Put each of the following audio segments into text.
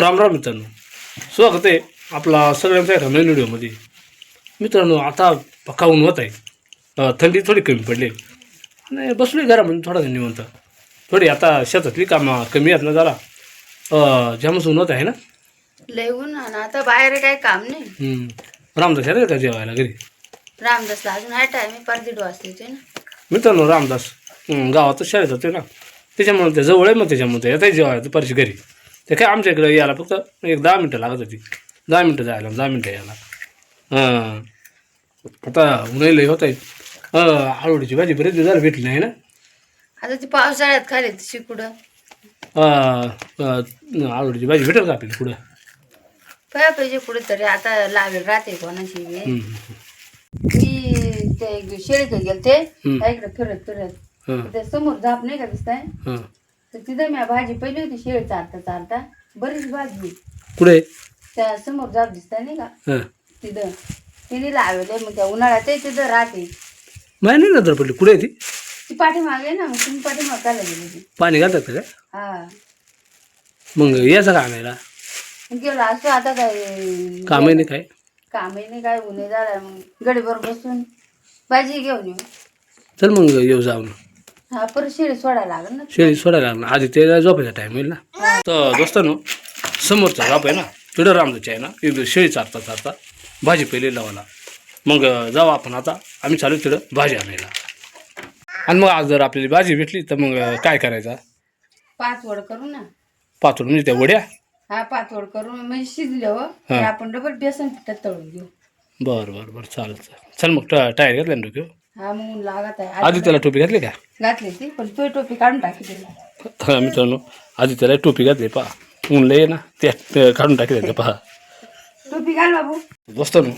राम राम मित्रांनो. स्वागत आहे आपला सगळ्यांचा एका नवीन व्हिडिओमध्ये. मित्रांनो आता पक्का ऊन होत आहे. थंडी थोडी कमी पडली. आणि बसलो आहे घरामध्ये थोडा निवंत. थोडी आता शेतातली कामं कमी आहेत ना जरा. जामच ऊन होत आहे ना? लय ऊन आता बाहेर काही काम नाही. रामदास यायला का जेवायला घरी? रामदासला अजून आहे टाइम पार दीड वाजता येते ना. मित्रांनो रामदास गावातच शाळेत होते ना. त्याच्यामुळे ते जवळ आहे मग त्याच्यामुळे ते येताय जेवायला दुपारची घरी. ते काय आमच्या इकडे यायला फक्त एक दहा मिनटं लागत होती. दहा मिनटं जायला दहा मिनटं यायला. हां. आता उन्हाळी लई होत आहे आळूडीची भाजी बरेच दिवस झाले भेटली नाही ना? आता ती पावसाळ्यात खाली अं, अं, आळूडीची भाजी भेटेल का आपल्याला पुढं पया पाहिजे कुठे तरी आता लावेल राहते कोणाची बी. हम्म. मी ते शेळीत गेलते. हम्म. इकडे फिरत फिरत. हां. ते समोर झाप नाही का दिसताय? हां. तर तिथं मी भाजी पहिली होती शेळी चालता चालता बरीच भाजी. कुठे? त्या समोर झाप दिसताय नाही का? हां. तिथं. तिने लावले मग त्या उन्हाळ्यात ते तिथं राहते. माहिती नाही नंतर पडली. कुठे आहे ती? ती पाठीमागे ना मग तुम्ही पाठीमाग गेली ती पाणी घालतात का? काय हा. मग यायचं का आणायला? गेलो असं आता काय कामही नाही काय? कामही नाही काय उन्हे झाला. मग गडीवर बसून भाजी घेऊन येऊ. चल मग येऊ जाऊन. हा परत सोडायला लागेल ना. शेळी सोडायला लागणार आधी ते झोपायचा टाईम होईल ना. तर दोस्तानो समोरचा झोप आहे ना तिथं रामदाची आहे ना एक शेळी चारता चारता भाजी पहिले लावायला. मग जाऊ आपण आता आम्ही चालू तिथं भाजी आणायला. आणि मग आज जर आपल्याला भाजी भेटली तर मग काय करायचं? पाच वड करू ना. पाचून म्हणजे त्या वड्या? हा पाच वड करून म्हणजे शिजले हो. हा. ते आपण डबल बेसन पिठात तळून घेऊ. बरं बरं बरं. चालेल चालेल. चल मग टायर घातला ना डोक्यो हा मग ऊन लागत आहे. आधी त्याला टोपी घातली का? घातली ती पण तो टोपी काढून टाकी दिला हा मित्रांनो आधी त्याला टोपी घातली पहा. ऊन लय ना त्या त्या काढून टाकली पहा. टोपी घाल बाबू. दोस्तानो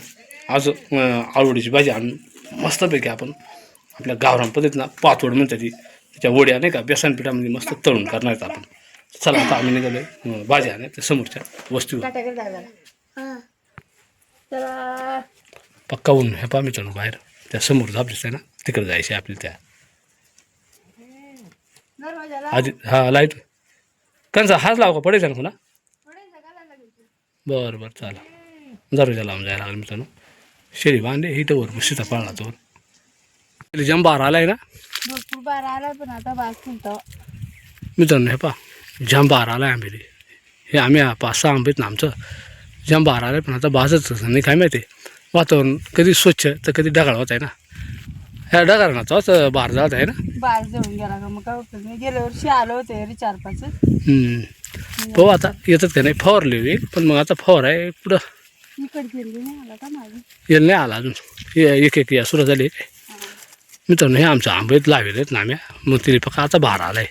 आज अं, आळूडीची भाजी आणून मस्तपैकी आपण आपल्या गावरान पद्धतीनं पातोड म्हणतात ती त्याच्या वड्या नाही का बेसन पिठामध्ये मस्त तळून करणार आहेत आपण. चला आता आम्ही निघालोय अं, भाजी आणल्या त्या समोरच्या वस्तू टाकायला दादाला चला. पक्का ऊन हे पहा मित्रांनो बाहेर. त्या समोर झाप दिसतंय ना तिकडे जायचे आपली त्या. आधी हा लाइट कंचा हाच लाव का? पडायचा ना पुन्हा बरं बरं चाला दरवाजा लावून जायला लागला मित्रांनो. शेळी बांधे इथं वर सीता पाळला तो जंबार आलाय ना? भरपूर बार आला पण आता बास मित्रांनो हे पा जंबार आलाय आंबेली हे आम्ही पाच सहा आंबे आहेत ना आमचं. जंबार आलाय पण आता बाजच नाही काय माहिती? वातावरण कधी स्वच्छ तर कधी ढगाळ होत आहे ना. ह्या ढगाळाचाच बार जात आहे ना. बार जळून गेला का मग काय उपयोग नाही गेल्या वर्षी आलो होते रे चार पाच. हम्म. हो आता येतात का नाही? फवारले एक पण मग आता फवार आहे पुढं इकडे फिरली नाही आला का माझी येईल नाही आला अजून. हे एक एक या सुरू झाली. मित्रांनो हे आमचं आंबेत लावेल आहेत ना आम्ही. मग तिने फक्त आता बाहेर आलाय.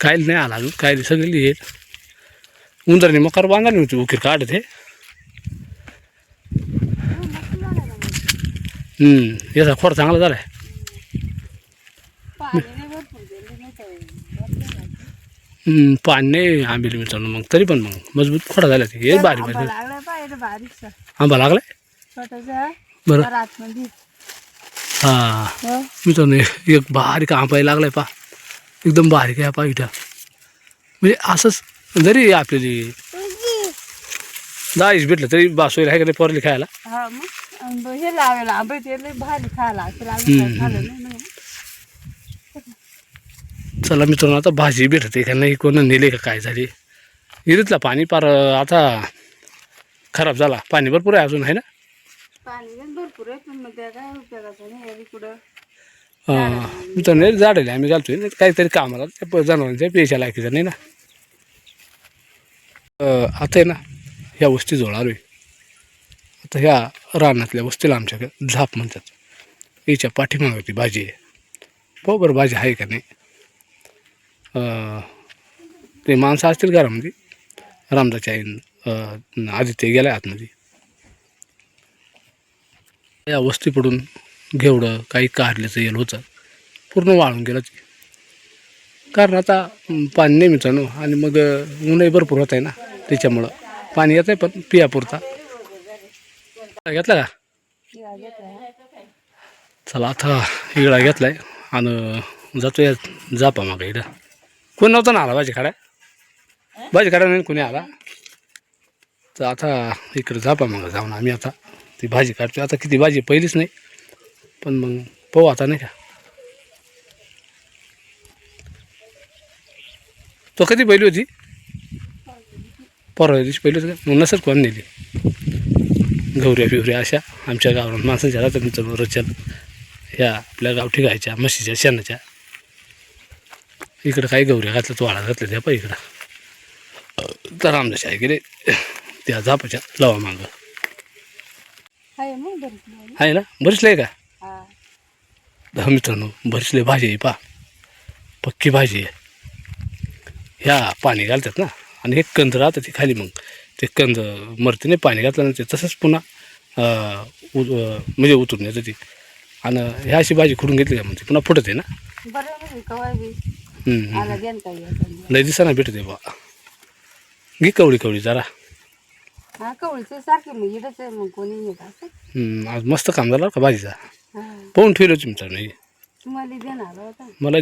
काय नाही आला अजून. काय सगळी येत उंदरने मकर बांधाली होती उकीर काढत. हम्म, याचा खोड चांगला तर हम्म, पाणी नाही आंबेली मित्रांनो मग तरी पण मग मजबूत खोडा झाला ते. हे बारीक आंबा बारीक. आंबा लागलाय? बरं. हां. मित्रांनो एक बारीक आंबाई लागलाय पा एकदम बारीक आहे पा इथं. म्हणजे असंच जरी आपल्याली दहाच भेटलं तरी बासोईल आहे का नाही पोरली खायला? हा आंबा हे लावायला. आंबे ते लय भारी खायला. लागलं नाही ना. चला मित्रांनो आता भाजी भेटते का नाही कोण नेले का काय झाली. विहिरीतला पाणी पार आता खराब झाला. पाणी भरपूर आहे अजून आहे ना? पाणी पण भरपूर आहे पण मग त्या काय उपयोगाचं नाही यावी कुठं? अं, मित्रांनो हे झाडेले आम्ही घालतोय. नाही तर काहीतरी कामाला त्या प- जनावरांच्या पेशा लायकीचं नाही ना? अं, आता आहे ना ह्या वस्ती जवळ तर ह्या रानातल्या वस्तीला आमच्याकडे झाप म्हणतात. याच्या पाठीमागे ती भाजी आहे. पाहू बरं भाजी आहे का नाही. ते माणसं असतील घरामध्ये. रामदाच्या आईन अं, आदित्य गेल्या आतमध्ये. या वस्ती पडून घेवडं काही काढल्याचं येल होतं. पूर्ण वाळून गेलं ते कारण आता पाणी नाही मित्रांनो. आणि मग उन्हाही ऊनही भरपूर होत आहे ना. त्याच्यामुळं पाणी येत आहे पण पियापुरता घेतला का? चला आता इगळा घेतलाय. आणि जातो जापा मागं इकडं कोण नव्हतं ना आला भाजी काढाय भाजी खाड्या नाही कोणी आला? तर आता इकडं जापा मग जाऊन आम्ही आता. ती भाजी काढतो आता किती भाजी पहिलीच नाही. पण मग पाहू आता नाही का? तो कधी पहिली होती? परवा दिवशी पहिली होती. मग नसेल कोण नेली? गौऱ्या बिवऱ्या अशा आमच्या गावात माणसाच्या राहतात मित्र रोजच्या ह्या आपल्या गावठी गायच्या म्हशीच्या शेणाच्या. इकडं काही गौऱ्या घातल्या वाळा घातल्या त्या पाय इकडं. तर आमच्या शाळे गेले त्या झापाच्या लावा मागं. आहे आहे ना? बरीच लय का? हा. दहा मित्रांनो बरीच लय भाजी आहे पा पक्की भाजी आहे. ह्या पाणी घालतात ना? आणि एक कंद राहतं ते खाली मग. ते कंद मरते नाही पाणी घातलं ना ते तसंच पुन्हा उ- म्हणजे उतरून येतं ती. आणि ह्या अशी भाजी खुडून घेतली का म्हणते? पुन्हा फुटते ना. लय दिसाना भेटते बा. घे कवळी कवळी जरा. हा आज मस्त काम झालं का भाजीचा? पाहून ठेवलं होती मित्रांनो हे. तुम्हाला देणार होता. मला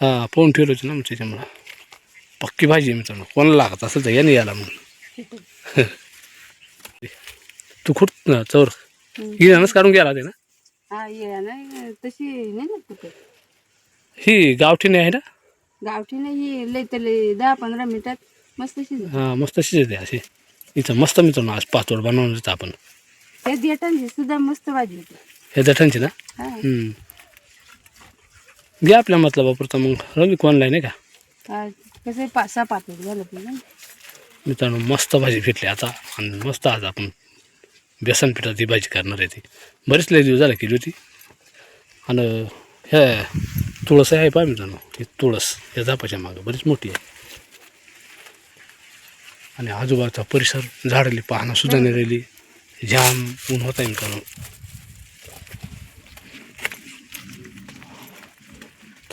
हां पाहून ठेवलं होती ना त्याच्यामुळं. पक्की भाजी मित्रांनो. कोणाला लागत असेल तर याने याला म्हणून तू खूप चौर. हम्म. हिरानच काढून गेला ते ना? हा ये नाही तशी नाही ना कुठे? ही गावठी नाही आहे ना? गावठी नाही लय तर लय दहा पंधरा मिनिटात मस्त शिजत. हां मस्त शिजते अशी. इथं मस्त मित्रांनो आज पातोड बनवून देतं आपण. त्या देटांची सुद्धा मस्त भाजी होती. हे दठणची ना? हा. हम्म. घ्या आपल्या मतलबापुरतं मग. रवी कोणला नाही का? हा, कसं पाच सहा पातळ झालं पाहिजे. मित्रांनो मस्त भाजी भेटली आता. आणि मस्त आज आपण बेसन पिठाची भाजी करणार आहे ती. बरीच लई दिवस झाला केली होती. आणि हे तुळस आहे पहा मित्रांनो. ही तुळस या झापाच्या मागं. बरीच मोठी आहे. आणि आजूबाजूचा परिसर झाडली पाहणं सुद्धा नाही राहिली जाम ऊन होत आहे मित्रांनो.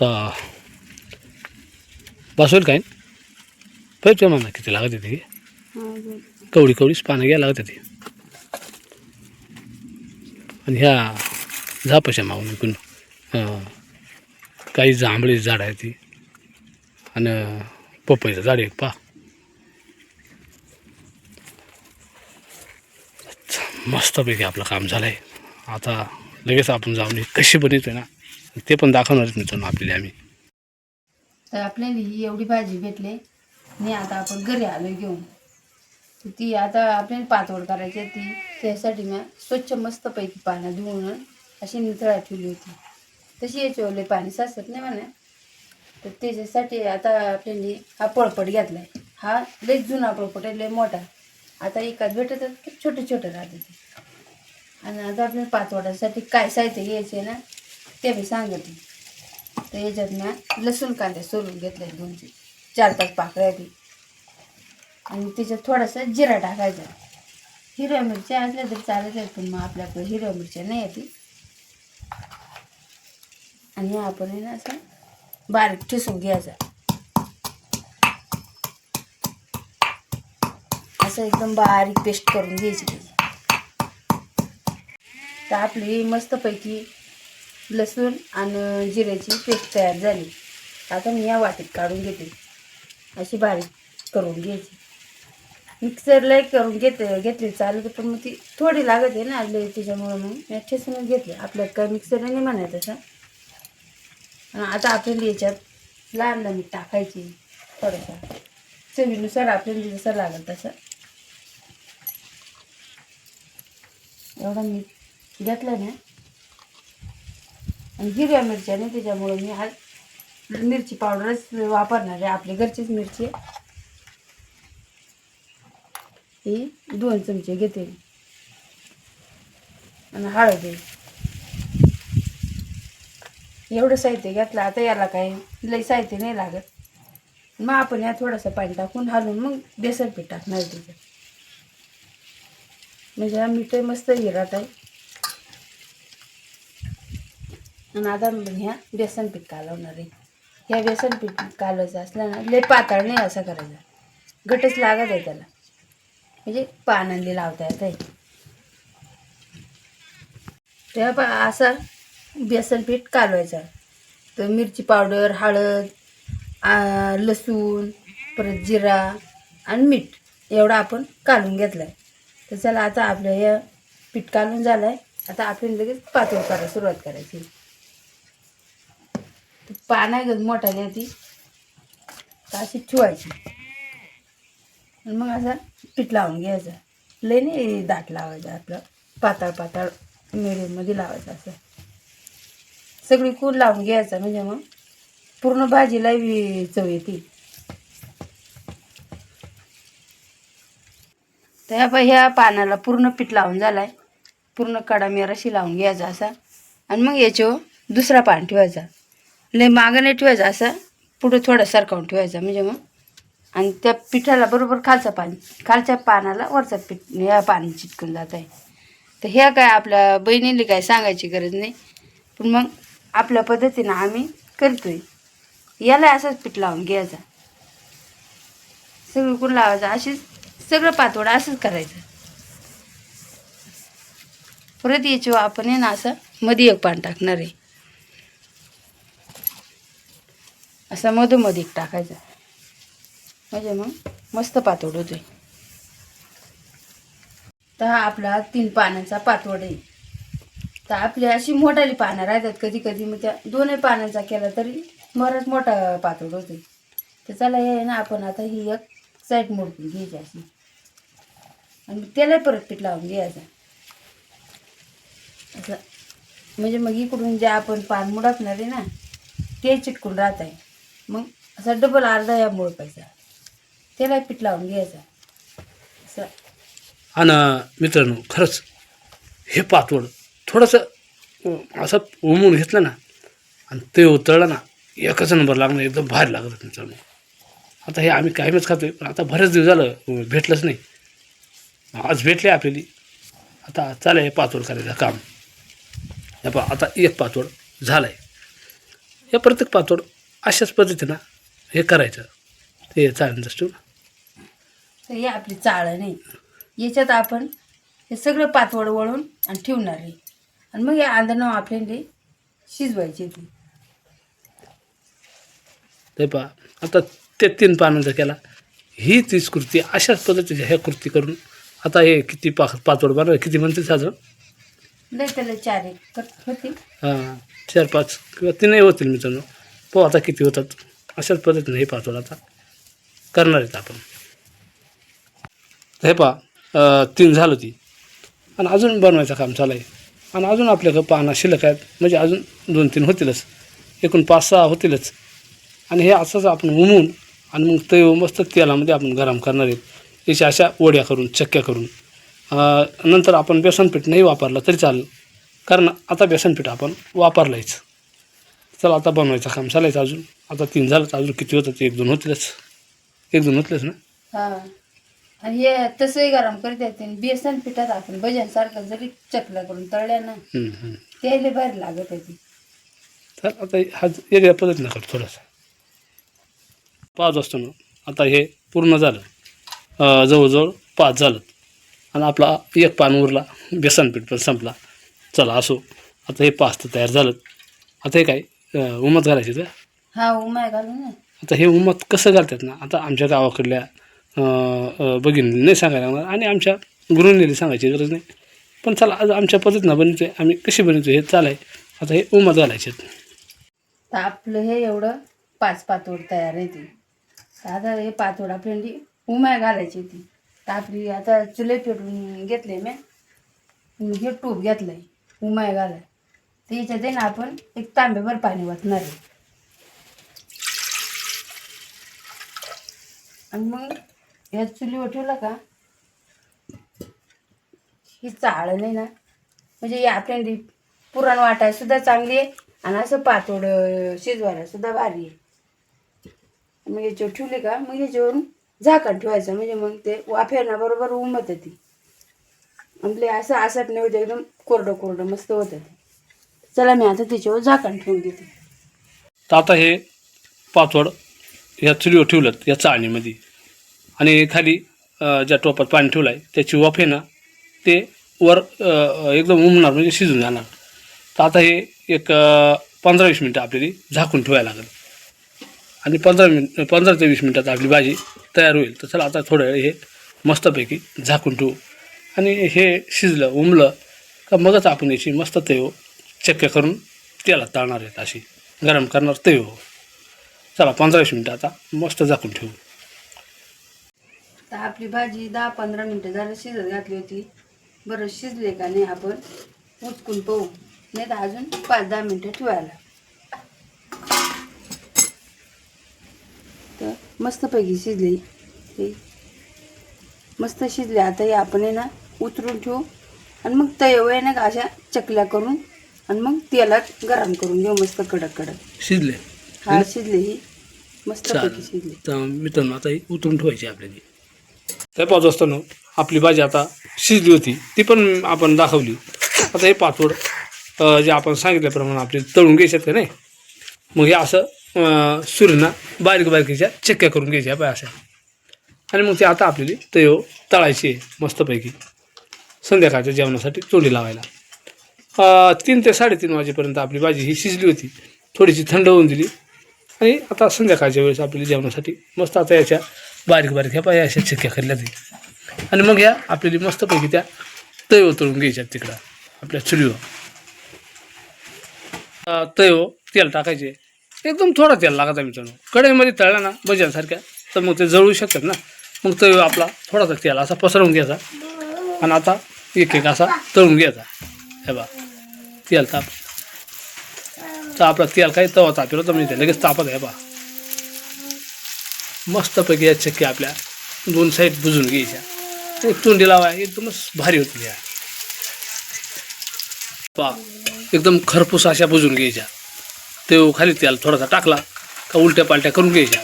तर बस होईल काय पैसे म्हणा किती लागत येते कवडी कवडीच पानं घ्यायला लागत येते आणि ह्या झापाच्या मागून इकडून काही जांभळी झाड आहे ती. आणि पपईचं झाड एक पा मस्तपैकी आपलं काम झालं आहे आता लगेच आपण जाऊन कशी बनवतो ना ते पण दाखवणार आहेत मित्रांनो आपल्याला आम्ही. तर आपल्याला ही एवढी भाजी भेटली. आणि आता आपण घरी आलो घेऊन. तर ती आता आपल्याला पातोड करायची ती. त्यासाठी मी स्वच्छ मस्तपैकी पानं धुवून अशी नितळा ठेवली होती. तशी याच्यावरले पाणी साचत नाही म्हणा. तर त्याच्यासाठी आता आपल्याला हा पळपट घेतला आहे हा लय जुना पळपट आहे लय मोठा. आता एकाच भेटत छोटे छोटे राहते ते. आणि आता आपल्याला पातोडासाठी काय साहित्य घ्यायचे ना ते मी सांगते. तर ह्याच्यात मी लसूण कांदे सोलून घेतले दोन ते चार पाच पाकळ्या बी. आणि त्याच्यात थोडासा जिरा टाकायचा. हिरव्या मिरच्या असल्या तरी चालत आहेत पण मग आपल्याकडे हिरव्या मिरच्या नाही येते आणि आपण आहे ना असं बारीक ठिसून घ्यायचा. असं एकदम बारीक पेस्ट करून घ्यायची तर आपली मस्तपैकी लसूण आणि जिऱ्याची पेस्ट तयार झाली. आता मी या वाटीत काढून घेते. अशी बारीक करून घ्यायची. मिक्सरला करून घेते घेतली चालू पण मग ती थोडी लागत आहे ना लय त्याच्यामुळं मग मी ठेसूनच घेतली. आपल्याला काय मिक्सर नाही म्हणायचं तसं. आणि आता आपल्याला याच्यात लहान लहान टाकायची थोडंसं. चवीनुसार आपल्याला जसं लागेल तसं. एवढं मी घेतलं ना आणि हिरव्या मिरच्या नाही त्याच्यामुळं मी आज मिरची पावडरच वापरणार आहे आपली घरचीच मिरची ही दोन चमचे घेते आणि हळद एवढं साहित्य घेतलं आता याला काय लई साहित्य नाही लागत. मग आपण या थोडंसं पाणी टाकून हलवून मग बेसन पीठ टाकणार तिथं. म्हणजे हा मीठ मस्त हिरात आहे आणि आता ह्या बेसन पीठ कालवणार आहे. ह्या बेसन पीठ कालवायचं असलं ना लय पातळ नाही असं करायचं. घटच लागत आहे त्याला. म्हणजे पानांनी लावता येत आहे. तेव्हा पा असं बेसन पीठ कालवायचं. तर मिरची पावडर हळद लसूण परत जिरा आणि मीठ एवढा आपण कालून घेतला आहे तर चला आता आपलं हे पीठ कालून झालं आहे आता आपण लगेच पातळ करायला सुरुवात करायची. पाना घेऊन मोठाली ती. अशी ठेवायची. आणि मग असं पीठ लावून घ्यायचं. लय नाही दाट लावायचं आपलं. पातळ पातळ मिडियममध्ये लावायचं असं. सगळी कूल लावून घ्यायचं म्हणजे मग पूर्ण भाजीला बी चव येते. तर ह्या ह्या पानाला पूर्ण पीठ लावून झालाय. पूर्ण कडा मेराशी लावून घ्यायचा असा. आणि मग याच्यावर दुसरा पान ठेवायचा. लय मागं नाही ठेवायचा असं पुढं थोडं सरकावून ठेवायचा. म्हणजे मग आणि त्या पिठाला बरोबर खालचं पाणी खालच्या पानाला वरचं पीठ ह्या पाणी चिटकून जात आहे. तर ह्या काय आपल्या बहिणीला काय सांगायची गरज नाही. पण मग आपल्या पद्धतीनं आम्ही करतोय. याला असंच पीठ लावून घ्यायचा. सगळं कुठं लावायचं? अशीच सगळं पातोडं असंच करायचं. परत याच्यावर आपण आहे ना असं मध्ये एक पान टाकणार आहे. असं मधोमध एक टाकायचं. म्हणजे मग मस्त पातोड होतोय. तर हा आपला तीन पानांचा पातोड आहे. तर आपली अशी मोठाली पानं राहतात कधी कधी मग त्या दोनही पानांचा केला तरी बराच मोठा पातोड होते तर चला हे आहे ना आपण आता ही एक साईड मोडून घ्यायची अशी. आणि त्याला परत पीठ लावून घ्यायचं. असं. म्हणजे मग इकडून जे आपण पान मुडकणार आहे ना ते चिटकून राहत आहे मग असा डबल अर्धा या मोळपायचा त्याला पीठ लावून घ्यायचा. असं. आणि मित्रांनो खरंच हे पातोड थोडंसं असं उमून घेतलं ना आणि ते उतरलं ना एकच नंबर लागणार एकदम भारी लागलं मित्रांनो. आता हे आम्ही कायमच आहे पण आता बरेच दिवस झालं भेटलंच नाही. आज भेटले आपल्याली. आता चालेल हे पातोड करायचं काम. हे पहा आता एक पातोड झालं आहे हे प्रत्येक पातोड अशाच पद्धतीनं हे करायचं. ते चालेल जस्ट तर हे आपली चाळ नाही. याच्यात आपण हे सगळं पातवड वळून आणि ठेवणार आहे. आणि मग हे आंधणं आपल्याला शिजवायची ती. ते पहा आता ते तीन पानांचा केला ही तीच कृती अशाच पद्धतीच्या ह्या कृती करून आता हे किती पा पाचवड बनवलं किती म्हणते साधारण लय त्याला चार एक होतील. हां चार पाच किंवा तीनही होतील मित्रांनो. पाहू आता किती होतात? अशाच पद्धतीने हे पाहतो आता. करणार आहेत आपण. हे पहा तीन झालं ती. आणि अजून बनवायचं काम चालू आहे. आणि अजून आपल्याकडं पाहणं शिल्लक आहेत. म्हणजे अजून दोन तीन होतीलच. एकूण पाच सहा होतीलच. आणि हे असंच आपण उमून आणि मग ते मस्त तेलामध्ये आपण गरम करणार आहेत. याच्या अशा ओढ्या करून चक्क्या करून. नंतर आपण बेसनपीठ नाही वापरलं तरी चालेल. कारण आता बेसनपीठ आपण वापरलंयच. चला आता बनवायचं काम चालायचं अजून. आता तीन झालं अजून किती होतं ते? एक दोन होतीलच. एक दोन होतीलच ना? हां. आणि हे तसंही गरम करता बेसन पिठात आपण भजनसारखं जरी चकल्या करून तळल्या ना हम्म, हम्म. ते लय भारी लागत आहे ती. तर आता हा वेगळ्या पद्धतीनं करतो थोडंसं. पाच वाजता ना. आता हे पूर्ण झालं. अं, जवळजवळ पाच झालं. आणि आपला एक पान उरला. बेसनपीठ पण संपला. चला असो. आता हे पाच तर तयार झालं. आता हे काय? उमत घालायची तर हा घालून आता हे उमत कसं घालतात ना? आता आमच्या गावाकडल्या भगिनीला नाही सांगायला लागणार. आणि आमच्या गृहिणीला सांगायची गरज नाही. पण चला आज आमच्या पद्धतीनं बनवतोय. आम्ही कशी बनवतोय हे चालाय आता हे उमत घालायचे तर आपलं हे एवढं पाच पातोड तयार आहे ती. आता हे पातोड आपल्याला उमाय घालायची ती तर आपली आता चुले पेटून घेतले मी. हे टूप घेतलंय. उमाय घालाय तर याच्यात आहे ना आपण एक तांब्याभर पाणी वाचणार आहे. आणि मग ह्या चुलीवर ठेवलं का? ही चाळ नाही ना. म्हणजे ही आपल्याला पुरण वाटायला सुद्धा चांगली आहे आणि असं पातोड शिजवायला सुद्धा भारी आहे. मग याच्यावर ठेवले का? मग याच्यावरून झाकण ठेवायचं. म्हणजे मग ते वाफेरण्याबरोबर उमत ती. आपले असं आसट नाही होते एकदम कोरडं कोरडं मस्त होतं ते. चला मी आता त्याच्यावर झाकण ठेवून देते. तर आता हे पाचवड ह्या चुलीवर ठेवलं या चाळणीमध्ये. आणि खाली ज्या टोपात पाणी ठेवलं आहे त्याची वाफ आहे ना ते वर एकदम उमणार म्हणजे शिजून जाणार. तर आता हे एक पंधरा वीस मिनटं आपल्याला झाकून ठेवायला लागेल. आणि पंधरा मिन पंधरा ते वीस मिनटात आपली भाजी तयार होईल. तर चला आता थोडं वेळ हे मस्तपैकी झाकून ठेवू. आणि हे शिजलं उमलं का मगच आपण याची मस्त तयो हो. चक्के करून त्याला तळणार आहेत अशी. गरम करणार तयो हो. चला पंधरा वीस मिनटं आता मस्त झाकून ठेवू. तर आपली भाजी दहा पंधरा मिनटं झालं शिजत घातली होती. बरं शिजले का नाही आपण उचकून पाहू. नाही तर अजून पाच दहा मिनटं ठेवायला. तर मस्तपैकी शिजली. मस्त शिजले. आता हे आपण आहे ना उतरून ठेवू. आणि मग तयवय ना का अशा चकल्या करून आणि मग तेलात गरम करून घेऊ मस्त कडक कडक. शिजले. हा शिजले ही चालेल. शिजली. तर मित्रांनो आता ही उतरून ठेवायची आपल्याला. तर पाच वाजता ना आपली भाजी आता शिजली होती. ती पण आपण दाखवली. आता हे पाचवड अं, जे आपण सांगितल्याप्रमाणे आपले तळून घ्यायच्यात का नाही? मग हे असं सुरीना बारीक बारीकीच्या चक्क्या करून घ्यायच्या पाय अशा. आणि मग ते आता आपल्याला तयो तळायची आहे मस्तपैकी संध्याकाळच्या जेवणासाठी तोंडी लावायला. तीन ते साडेतीन वाजेपर्यंत आपली भाजी ही शिजली होती. थोडीशी थंड होऊन दिली. आणि आता संध्याकाळच्या वेळेस आपल्याला जेवणासाठी मस्त आता याच्या बारीक बारीक ह्या पाहिजे अशा चिक्क्या खाल्ल्या जाईल आणि मग ह्या आपल्याला मस्तपैकी त्या तयो तळून घ्यायच्या तिकडं आपल्या चुलीवर. अं, तयो तेल टाकायचे. एकदम थोडा तेल लागत आहे मित्रांनो. कढईमध्ये तळला ना भज्यांसारख्या तर मग ते जळू शकतात ना. मग तयो आपला थोडासा तेल असा पसरवून घ्यायचा. आणि आता एक एक असा तळून घ्यायचा. हे बा तेल ताप. तर आपला तेल काही तवा तापलं तर म्हणजे लगेच तापत आहे बा मस्तपैकी या चक्की आपल्या दोन साईड बुजून घ्यायच्या. एक तोंडी लावा एकदमच भारी होती या. पा एकदम खरपूस अशा बुजून घ्यायच्या. ते खाली तेल थोडासा टाकला का उलट्या पालट्या करून घ्यायच्या.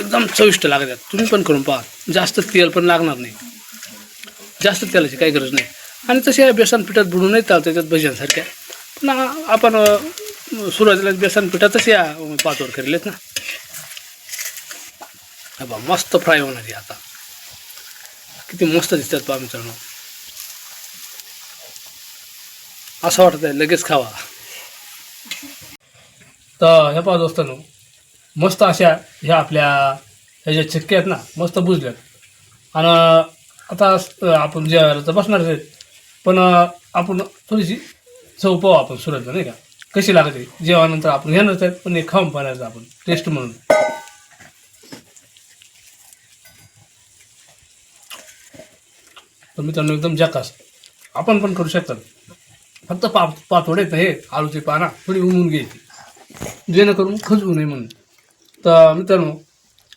एकदम चविष्ट लागतात. तुम्ही पण करून पहा जास्त तेल पण लागणार नाही. जास्त तेलाची काही गरज नाही. आणि तसे बेसन पिठात बुडून नाही चालतं त्याच्यात भजनसारख्या पण आपण सुरुवातीला बेसन पिठातच या पाचवर केलेत ना. हा बा मस्त फ्राय होणार आहे आता. किती मस्त दिसतात पा मित्रांनो. असं वाटत आहे लगेच खावा. तर ह्या पाच दोस्तांनो मस्त अशा ह्या आपल्या ह्या ज्या चक्क्या आहेत ना मस्त बुजल्यात आणि आता आपण जेवायला तर बसणारच आहेत पण आपण थोडीशी चव पाहू आपण सुरुवातीला नाही का? कशी लागते? जेवणानंतर आपण घेणारच आहेत पण हे खाऊन पाहण्याचं आपण टेस्ट म्हणून. तर मित्रांनो एकदम जकास आपण पण करू शकतात फक्त पा पातोडे तर हे आलूची पाना थोडी उमून घ्यायची. जेणेकरून खजवू नये म्हणून. तर मित्रांनो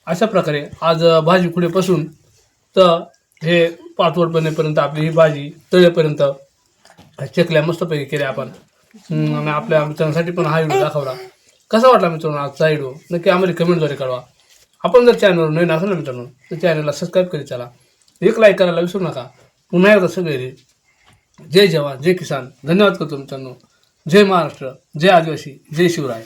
अशा प्रकारे आज भाजी पुढेपासून तर हे पाचवड बनेपर्यंत आपली ही भाजी तळेपर्यंत चेकल्या मस्तपैकी केल्या आपण. आणि आपल्या मित्रांसाठी पण हा व्हिडिओ दाखवला. कसा वाटला मित्रांनो आजचा व्हिडिओ? नक्की आम्हाला कमेंटद्वारे कळवा. आपण जर चॅनलवर नवीन असाल ना मित्रांनो तर चॅनलला सबस्क्राईब करीत चला. एक लाईक करायला विसरू नका. पुन्हा एकदा सगळे जय जवान जय किसान. धन्यवाद करतो मित्रांनो. जय महाराष्ट्र जय आदिवासी जय शिवराय.